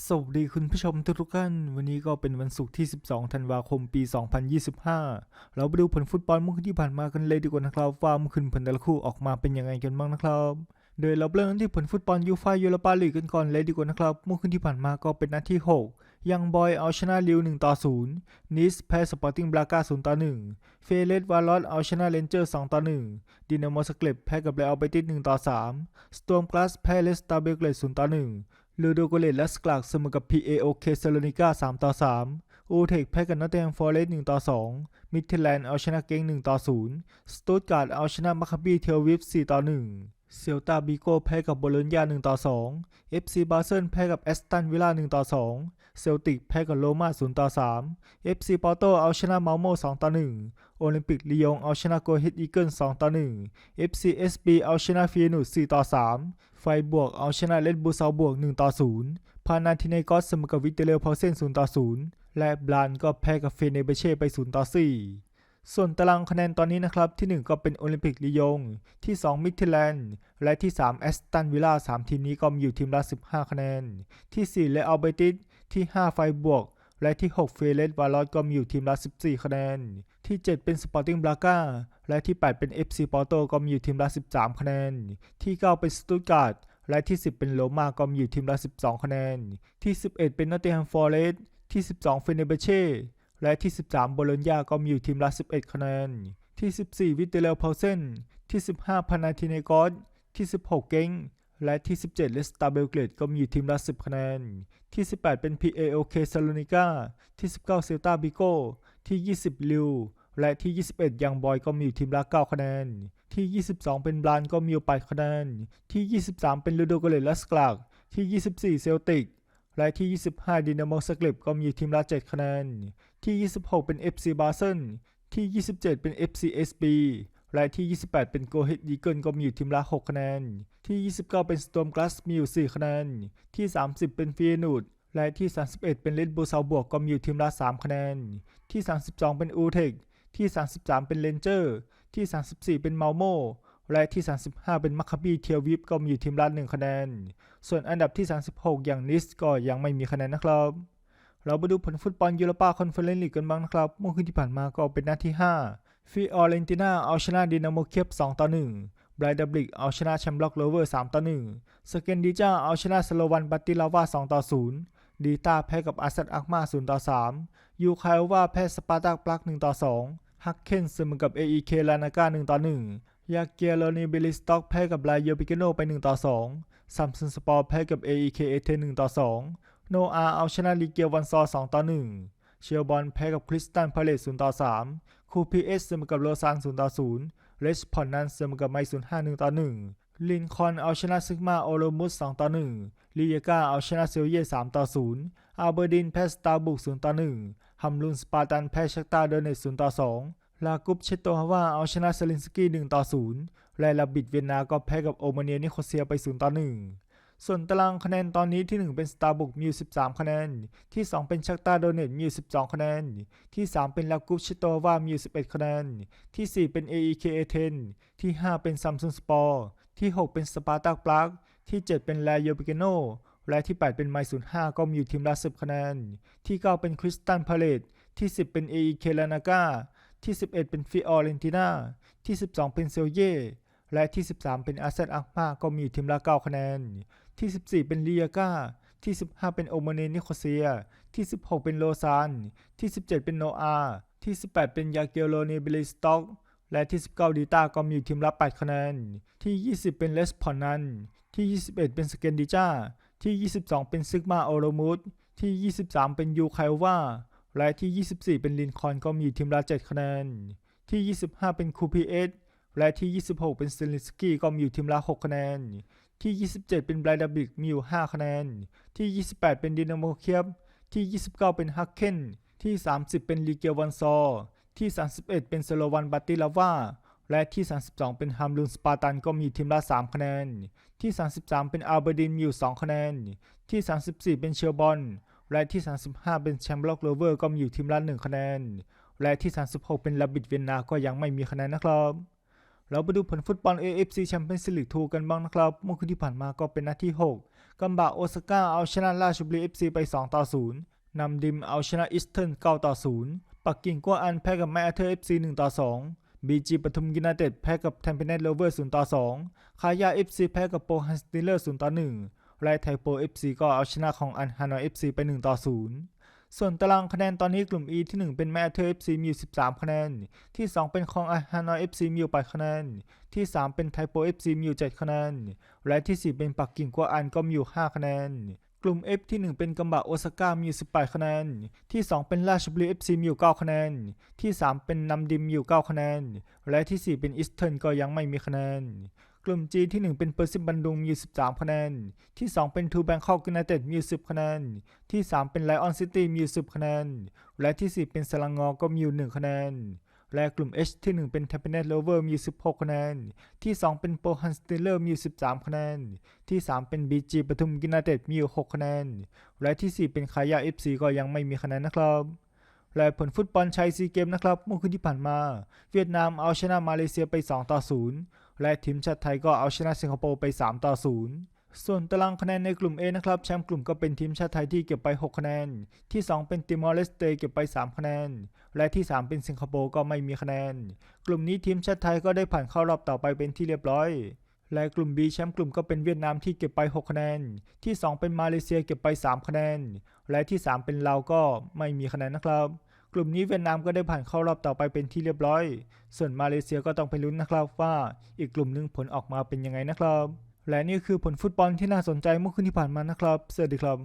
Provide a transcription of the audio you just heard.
สวัสดีคุณผู้ชมทุกท่าน วันนี้ก็เป็นวันศุกร์ที่ 12 ธันวาคม ปี 2025 เราไปดูผลฟุตบอลเมื่อคืนที่ผ่านมากันเลยดีกว่านะครับว่าเมื่อคืนผลแต่ละคู่ออกมาเป็นยังไงกันบ้างนะครับ โดยเราเริ่มที่ผลฟุตบอลยูฟ่ายูโรปาลีกกันก่อนเลยดีกว่านะครับเมื่อคืนที่ผ่านมาก็เป็นนัดที่ 6 ยังบอยเอาชนะลิว1ต่อ0นิสแพ้สปอร์ติ้งบราก้า0ต่อ1เฟเรสวาลอสเอาชนะเรนเจอร์2ต่อ1ดินาโมสเกลบแพ้กับเรอัลเบติส1ต่อ3สโตมกลาสแพ้เลสตาเบเกรด0ต่อ1 ลูโดโกเลตและสกลักเสมอกับ PAOK เซโลนิก้า3ต่อ3อูเทคแพ้กับนอตเทมฟอร์เรสต์1ต่อ2มิดเทแลนด์เอาชนะเกง1ต่อ0สตูตการ์ดเอาชนะมาคาบีเทลวิฟ4ต่อ1 เซลตาบิโกแพ้กับโบโลญญา1ต่อ2 FC บาเซิลแพ้กับแอสตันวิลล่า1ต่อ2 เซลติกแพ้กับโรม่า0ต่อ3 FC ปอร์โตเอาชนะเมาโม2ต่อ1 โอลิมปิกลียงเอาชนะโกเฮดอีเกิล2ต่อ1 FCSB เอาชนะฟีนูส4ต่อ3 ไฟบวกเอาชนะเลดบูซาบวก1ต่อ0พานาทิเนกอสเสมอกับวิเตเลพาเซน0ต่อ0และบลานก็แพ้กับเฟเนเบเช่ไป0ต่อ4 ส่วนตารางคะแนนตอนนี้นะครับ ที่ 1 ก็เป็นโอลิมปิกลียง ที่ 2 มิดเทแลนด์ และที่ 3 แอสตันวิลล่า3ทีมนี้ก็มีอยู่ทีมละ 15 คะแนน ที่4และอัลเบติส ที่ 5 ไฟบวก และที่ 6 เฟเรสวาลอสก็มีอยู่ทีมละ 14 คะแนน ที่ 7 เป็นสปอร์ติ้งบราก้า และที่ 8 เป็น FC ปอร์โตก็มีอยู่ทีมละ 13 คะแนน ที่ 9 เป็นสตุตการ์ด และที่ 10 เป็นโรมาก็มีอยู่ทีมละ 12 คะแนน ที่ 11 เป็นนอตติงแฮมฟอร์เรสที่ 12 เฟเนเบเช่ และที่ 13 โบโลญญาก็มีอยู่ทีมละ 11 คะแนน ที่ 14 วิเตเลพาเซน ที่ 15 พานาทิเนกอส ที่ 16 เก้ง และที่ 17 เลสตาเบลเกรดก็มีอยู่ทีมละ 10 คะแนน ที่ 18 เป็น PAOK ซาโลนิกาที่ 19 เซลตาบิโก ที่ 20 ลิว และที่ 21 ยังบอยก็มีอยู่ทีมละ 9 คะแนน ที่ 22 เป็นบรานก็มีอยู่8คะแนน ที่ 23 เป็นลูโดโกเลตและสกลากที่ 24 เซลติก และที่ 25 ดินาโมสเกลบก็มีทีมละ 7 คะแนน ที่ 26 เป็น FC บาเซนที่ 27 เป็น FCSB และที่ 28 เป็นโกเฮดดีเกิลก็มีอยู่ทีมละ 6 คะแนน ที่ 29 เป็นสโตมกลาสมีอยู่ 4 คะแนน ที่ 30 เป็นฟีนูดและที่ 31 เป็นเลดบูซาบวกก็มีอยู่ทีมละ 3 คะแนน ที่ 32 เป็นอูเทคที่ 33 เป็นเลนเจอร์ ที่ 34 เป็นเมาโม และที่ 35 เป็นมัคคาบีเทียวิปก็มีอยู่ทีมละ1คะแนน ส่วนอันดับที่ 36 อย่างนิสก็ยังไม่มีคะแนนนะครับ เราไปดูผลฟุตบอลยูโรปาคอนเฟอเรนซ์ลีกกันบ้างนะครับ เมื่อคืนที่ผ่านมาก็เป็นนัดที่ 5 ฟิออเรนติน่าเอาชนะดินาโมเคียบ2ต่อ1ไบรดับลิกเอาชนะแชมป์ล็อกโลเวอร์3ต่อ1สเกนดิจ้าเอาชนะสโลวันบัตติลาวา2ต่อ0ดีตาแพ้กับอาซัดอักมา0ต่อ3ยูคายวาแพ้สปาร์ตักปลัก1ต่อ2ฮักเคนเสมอกับ AEK ลานากา1ต่อ1 ยาเกียโลนีเบลิสต็อกแพ้กับไลเยปิเกโนไป 1 ต่อ 2 ซัมซุนสปอร์แพ้กับ AEK เอเท1ต่อ 2 โนอาเอาชนะลีเกียวันซอ 2 ต่อ 1 เชียร์บอลแพ้กับคริสตันพาเลต0ต่อ 3 คูพีเอสเสมอกับโลซาน0ต่อ 0 เรสพอนนันเสมอกับไมศูนย์5 1ต่อ 1 ลินคอนเอาชนะซิกมาโอโลมุส 2 ต่อ 1ลีเยกาเอาชนะเซลเย่3ต่อ 0 อาเบอร์ดินแพ้สตาร์บุก0ต่อ 1 ฮัมลุนสปาร์ตันแพ้ชักตาเดเนต0ต่อ 2 ลากุปเชโตฮาวาเอาชนะเซลินสกี้1ต่อ0และลาบิดเวียนนาก็แพ้กับโอมาเนียนิโคเซียไป0ต่อ1ส่วนตารางคะแนนตอนนี้ที่ 1 เป็นสตาร์บุกมีอยู่13 คะแนน ที่ 2 เป็นชักตาโดเนตมีอยู่12 คะแนน ที่ 3 เป็นลากุปเชิโตวามีอยู่11 คะแนน ที่ 4 เป็น AEK A10 ที่ 5 เป็นซัมซุงสปอร์ที่ 6 เป็นสปาร์ตักปลักที่ 7 เป็นแลโยปิเกโนและที่ 8 เป็นไมศูนย์5ก็มีอยู่ทีมละ10 คะแนน ที่ 9 เป็นคริสตันพาเลตที่ 10 เป็น AEK ลานากา ที่ 11 เป็นฟิออเรนติน่า ที่ 12 เป็นเซลเย่ และที่ 13 เป็นอาเซนอักมาก็มีทีมละ 9 คะแนน ที่ 14 เป็นเลียกาที่ 15 เป็นโอมาเนนิโคเซีย ที่ 16 เป็นโลซาน ที่ 17 เป็นโนอาที่ 18 เป็นยาเกโลเนเบลิสต็อกและที่ 19 ดีตาก็มีทีมละ 8 คะแนน ที่ 20 เป็นเลสพอนนัน ที่ 21 เป็นสเกนดิจ้า ที่ 22 เป็นซิกมาโอโรมุสที่ 23 เป็นยูไคลวา และที่ 24 เป็นลินคอนก็มีทีมละ 7 คะแนน ที่ 25 เป็นคูพีเอสและที่ 26 เป็นเซลิสกี้ก็มีอยู่ทีมละ 6 คะแนน ที่ 27 เป็นไบรดาบิกมีอยู่ 5 คะแนน ที่ 28 เป็นดินาโมเคียบ ที่ 29 เป็นฮักเคนที่ 30 เป็นลีเกียวันซอ ที่ 31 เป็นสโลวันบัตติลาวาและที่ 32 เป็นฮัมลุนสปาตันก็มีทีมละ 3 คะแนน ที่ 33 เป็นอัลเบดินมีอยู่ 2 คะแนน ที่ 34 เป็นเชลบอน และที่ 35 เป็นแชมป์ล็อกโรเวอร์ก็มีอยู่ทีมละ1คะแนนและที่ 36 เป็นลาบิดเวียนนาก็ยังไม่มีคะแนนนะครับ เราไปดูผลฟุตบอล AFC Champions League 2กันบ้างนะครับ เมื่อคืนที่ผ่านมาก็เป็นนัดที่ 6 กัมบะโอซาก้าเอาชนะราชบุรี FC ไป 2 ต่อ 0 นำดิมเอาชนะอิสเทิร์น9ต่อ 0 ปักกิ่งกัวอันแพ้กับแมอาเธอร์ FC 1ต่อ 2บีจีปทุมยูไนเต็ดแพ้กับแทมเปเนตโลเวอร์0ต่อ2คายา FC แพ้กับโปฮันสติเลอร์0ต่อ1 และไทโป FC ก็เอาชนะของอันฮานอย FC ไป 1 ต่อ 0 ส่วนตารางคะแนนตอนนี้กลุ่ม E ที่ 1 เป็นแมอาเธอร์ FC มีอยู่13 คะแนน ที่ 2 เป็นของอันฮานอย FC มีอยู่8คะแนน ที่ 3 เป็นไทโป FC มีอยู่7คะแนน และที่ 4 เป็นปักกิ่งกัวอันก็มีอยู่ 5 คะแนนกลุ่ม F ที่ 1 เป็นกัมบะโอซาก้ามีอยู่18 คะแนน ที่ 2 เป็นราชบุรี FC มีอยู่9คะแนน ที่ 3 เป็นนำดิมมีอยู่9คะแนน และที่ 4 เป็นอิสเทิร์นก็ยังไม่มีคะแนน กลุ่ม G ที่ 1 เป็นเปอร์ซิบันดุงมีอยู่13 คะแนน ที่ 2 เป็นทูแบงคอกยูไนเต็ดมี 10 คะแนน ที่ 3 เป็นไลออนซิตี้มีอยู่10 คะแนน และที่ 4 เป็นสลังงอก็มีอยู่1คะแนน และกลุ่ม H ที่ 1 เป็นเทปเนตโลเวอร์มีอยู่16 คะแนน ที่ 2 เป็นโปฮันสติเลอร์มี 13 คะแนน ที่ 3 เป็น BG ปทุมยูไนเต็ดมีอยู่6คะแนน และที่ 4 เป็นคายา FC ก็ยังไม่มีคะแนนนะครับและผลฟุตบอลชายซีเกมนะครับเมื่อคืนที่ผ่านมา เวียดนามเอาชนะมาเลเซียไป 2 ต่อ 0 และทีมชาติไทยก็เอาชนะสิงคโปร์ไป 3 ต่อ 0 ส่วนตารางคะแนนในกลุ่ม A นะครับ แชมป์กลุ่มก็เป็นทีมชาติไทยที่เก็บไป 6 คะแนน ที่ 2 เป็นติมอร์เลสเตเก็บไป 3 คะแนน และที่ 3 เป็นสิงคโปร์ก็ไม่มีคะแนน กลุ่มนี้ทีมชาติไทยก็ได้ผ่านเข้ารอบต่อไปเป็นที่เรียบร้อย และกลุ่ม B แชมป์กลุ่มก็เป็นเวียดนามที่เก็บไป 6 คะแนน ที่ 2 เป็นมาเลเซียเก็บไป 3 คะแนน และที่ 3 เป็นลาวก็ไม่มีคะแนนนะครับ กลุ่มนี้เวียดนามก็ได้ผ่านเข้ารอบต่อไปเป็นที่เรียบร้อย ส่วนมาเลเซียก็ต้องไปลุ้นนะครับว่าอีกกลุ่มหนึ่งผลออกมาเป็นยังไงนะครับ และนี่คือผลฟุตบอลที่น่าสนใจเมื่อคืนที่ผ่านมานะครับ สวัสดีครับ